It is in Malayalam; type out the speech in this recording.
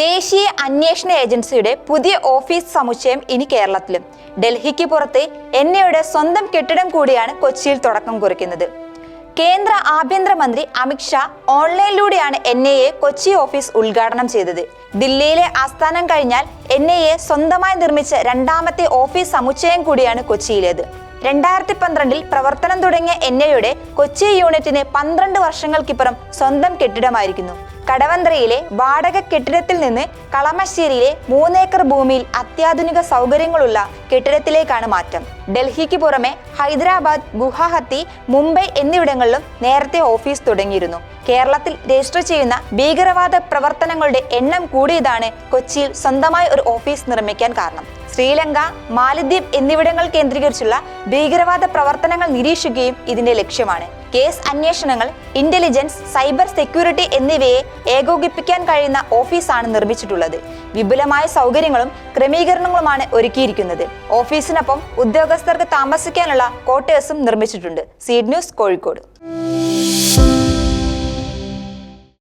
ദേശീയ അന്വേഷണ ഏജൻസിയുടെ പുതിയ ഓഫീസ് സമുച്ചയം ഇനി കേരളത്തിലും. ഡൽഹിക്ക് പുറത്ത് എന്നയുടെ സ്വന്തം കെട്ടിടം കൂടിയാണ് കൊച്ചിയിൽ തുടക്കം കുറിക്കുന്നത്. കേന്ദ്ര ആഭ്യന്തരമന്ത്രി Amit Shah ഓൺലൈനിലൂടെയാണ് N I A Kochi office ഉദ്ഘാടനം ചെയ്തത്. ദില്ലിയിലെ ആസ്ഥാനം കഴിഞ്ഞാൽ എൻ ഐ എ സ്വന്തമായി നിർമ്മിച്ച രണ്ടാമത്തെ ഓഫീസ് സമുച്ചയം കൂടിയാണ് കൊച്ചിയിലേത്. രണ്ടായിരത്തി പന്ത്രണ്ടിൽ പ്രവർത്തനം തുടങ്ങിയ എൻ ഐയുടെ കൊച്ചി യൂണിറ്റിന് പന്ത്രണ്ട് വർഷങ്ങൾക്കിപ്പുറം സ്വന്തം കെട്ടിടമായിരിക്കുന്നു. കടവന്ത്രയിലെ വാടക കെട്ടിടത്തിൽ നിന്ന് കളമശ്ശേരിയിലെ മൂന്നേക്കർ ഭൂമിയിൽ അത്യാധുനിക സൗകര്യങ്ങളുള്ള കെട്ടിടത്തിലേക്കാണ് മാറ്റം. ഡൽഹിക്ക് പുറമെ ഹൈദരാബാദ് ഗുവാഹത്തി മുംബൈ എന്നിവിടങ്ങളിലും നേരത്തെ ഓഫീസ് തുടങ്ങിയിരുന്നു. കേരളത്തിൽ രജിസ്റ്റർ ചെയ്യുന്ന ഭീകരവാദ പ്രവർത്തനങ്ങളുടെ എണ്ണം കൂടിയതാണ് കൊച്ചിയിൽ സ്വന്തമായി ഒരു ഓഫീസ് നിർമ്മിക്കാൻ കാരണം. ശ്രീലങ്ക മാലദ്വീപ് എന്നിവിടങ്ങൾ കേന്ദ്രീകരിച്ചുള്ള ഭീകരവാദ പ്രവർത്തനങ്ങൾ നിരീക്ഷിക്കുകയും ഇതിന്റെ ലക്ഷ്യമാണ്. കേസ് അന്വേഷണങ്ങൾ ഇന്റലിജൻസ് സൈബർ സെക്യൂരിറ്റി എന്നിവയെ ഏകോപിപ്പിക്കാൻ കഴിയുന്ന ഓഫീസാണ് നിർമ്മിച്ചിട്ടുള്ളത്. വിപുലമായ സൗകര്യങ്ങളും ക്രമീകരണങ്ങളുമാണ് ഒരുക്കിയിരിക്കുന്നത്. ഓഫീസിനൊപ്പം ഉദ്യോഗസ്ഥർക്ക് താമസിക്കാനുള്ള ക്വാർട്ടേഴ്സും നിർമ്മിച്ചിട്ടുണ്ട്. Seed News Kozhikode.